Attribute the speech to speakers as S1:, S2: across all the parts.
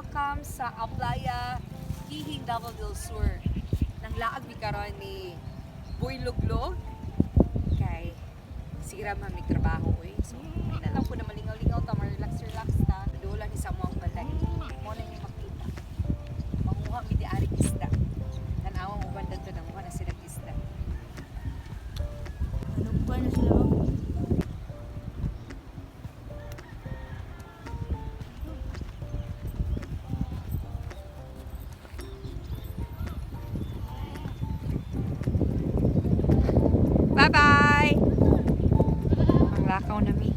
S1: welcome sa Aplaya Hihing Double del Sur. Nang laag mi karon ni Boy Luglog kay sira man mi trabaho oy. So, ay na lang po na malingaw-lingaw ta, relax relax ta. Dola ni sa mga balay. Mo na ni makita. Manguha mi di ari isda. Tanawang uban dito nang na sila isda.
S2: Ano ba na sila?
S1: Bye-bye! Ang lakaw na mi.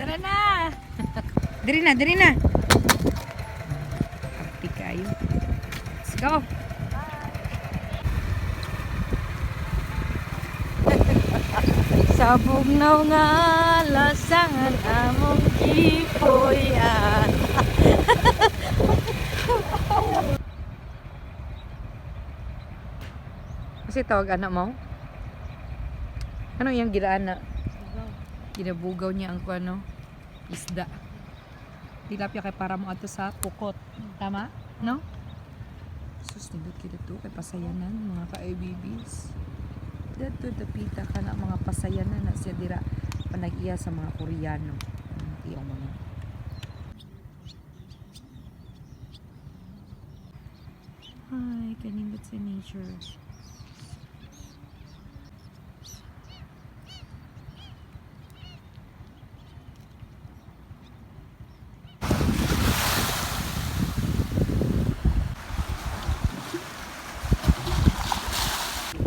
S1: Tara na! diri na, diri na! Happy kayo. Let's go!
S2: Sabog na nga lasangan among gipoyan.
S1: Kasi tawag anak mo? Ano yung giraan na? Ginabugaw niya ang ano, isda. Tilapia kay para mo ato sa pukot. Tama? No? Sus, nindot kita to kay pasayanan, mga ka-IBBs. Dato dapita ka na mga pasayanan na siya dira panagiya sa mga Koreano. Ang Iyong mga Ay, kanindot sa nature.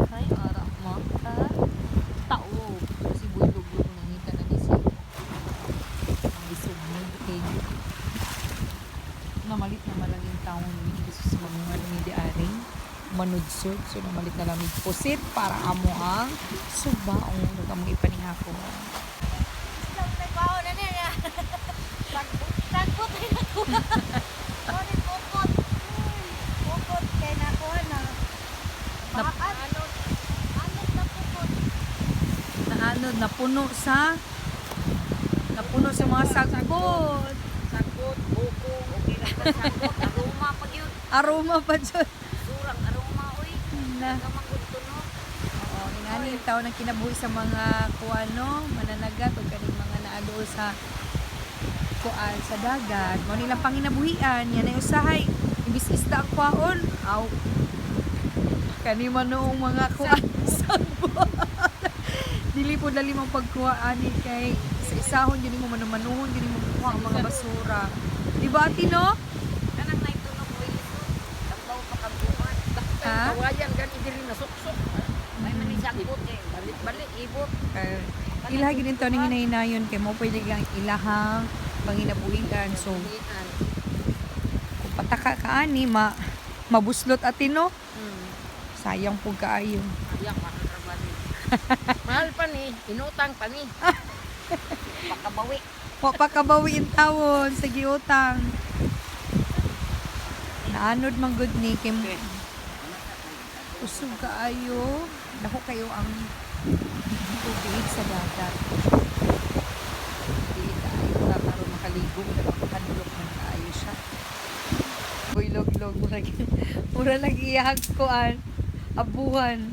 S1: Ay, ara mo ka. Tao. Kasi bulog-bulog nangita na ni si. Ang isog mo. Okay. Namalit na malangin taon ni Gusto sa mga ni di aring manudsod. So, namalit na lang pusit para amo ang subaong nagamang ipanihako.
S2: Isang nagbaho na niya. Sagbot ay nakuha. Sorry, pupot. Pupot kay nakuha na. Anod. Anod na pupot.
S1: Na ano, napuno sa napuno sa mga sagbot.
S2: Sagbot, buko, okay na sagbot? Aroma pa yun.
S1: Aroma pa dyan. Na. Oo, yung tao nang kinabuhi sa mga kuano, mananagat o kaning mga naadol sa kuan sa dagat. Mo nilang panginabuhian, yan ay usahay. Imbis isda ang kwaon, aw. Kani man noong mga kuan sabot. Dili po dali mong pagkuha ani kay sa isahon dili mo manumanuhon dili mo kuha ang mga basura. Di ba Tino?
S2: Kanang na tunog, oy. Tabaw pa kabuhan.
S1: Ha?
S2: Kawayan, gan idiri na suksok. Ay manisagbot eh. Balik-balik, ibot.
S1: Uh, ilaha gid ito ning hinahinayon kay mo pwede kang ilahang panginabuhian. So kung pataka ka ani ma mabuslot atino
S2: Hmm.
S1: sayang pug kaayo.
S2: Ayak, makatrabaho. Mahal pa ni, inutang pa ni. Pakabawi.
S1: Wa pa kabawi in tawon sa giutang. Naanod man good ni kay usog kaayo. Dako kayo ang tubig sa dagat. Dili kaayo ka para makaligo makadulok man kaayo siya. Uy, log-log. Mura, mura lang iyahag koan. Abuhan.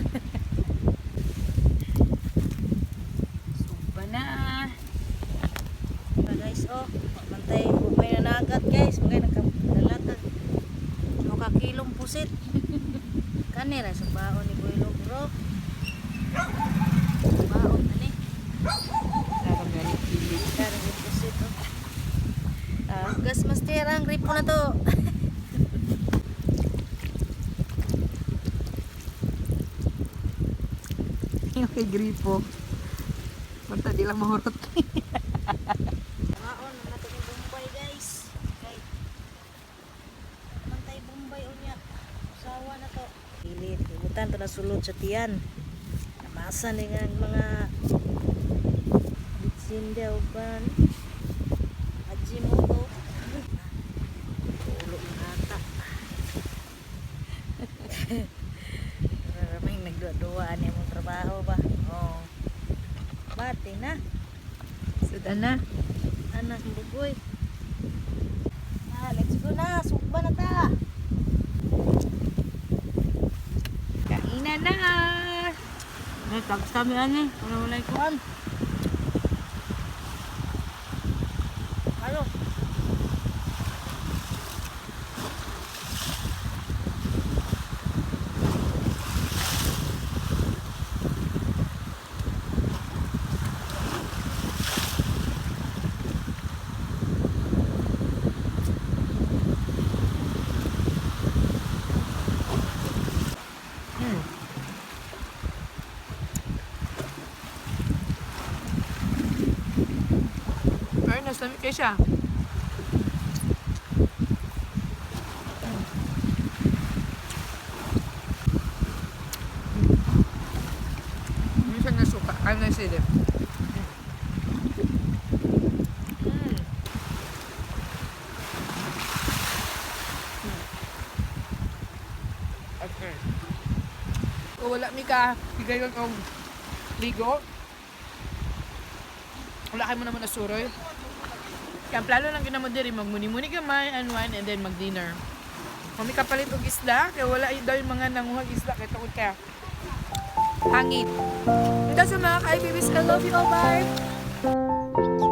S1: Suba na.
S2: Diba guys, oh, mantay, may nanagat guys, mga nakadalatag. Mukha kilong pusit. Kanira sa baon ni Boy bro. Baon na ni.
S1: Sarap nga ni Pili.
S2: Dari yung pusit, oh. Ah, gas master ang gripo na to.
S1: Yung kay Gripo. Punta di lang mahurot.
S2: Baon na nato ni Bombay guys. Kay Mantay Bombay unya. Usawa na to. Pilit, ibutan to na sulod sa tiyan. Namasa ni nga mga bitsin daw ban. Aji mo to. Ulo ng ata. Maraming nagduwa-duwa ni mong trabaho ba? Oh. Bati na.
S3: Sudan na.
S2: Anak bugoy. Ah, let's go na. Sugba na ta.
S3: Kainan na.
S2: Ay, tags kami ani. Wala ikuan. Ano?
S3: Hmm. Ay, nasamit kayo siya. Minsan na suka. Ay, na silip. Mm. Okay. Kung wala mi ka, bigay ko kong ligo. Wala kayo mo naman nasuroy. Kaya plano lang ginamo diri magmuni-muni kamay, unwind, and then mag-dinner. Kami kapalit og isda, kaya wala daw yung mga nanguhag isda, kaya tukod ka. Hangin. Ito sa mga ka-IBBs, I love you all, bye!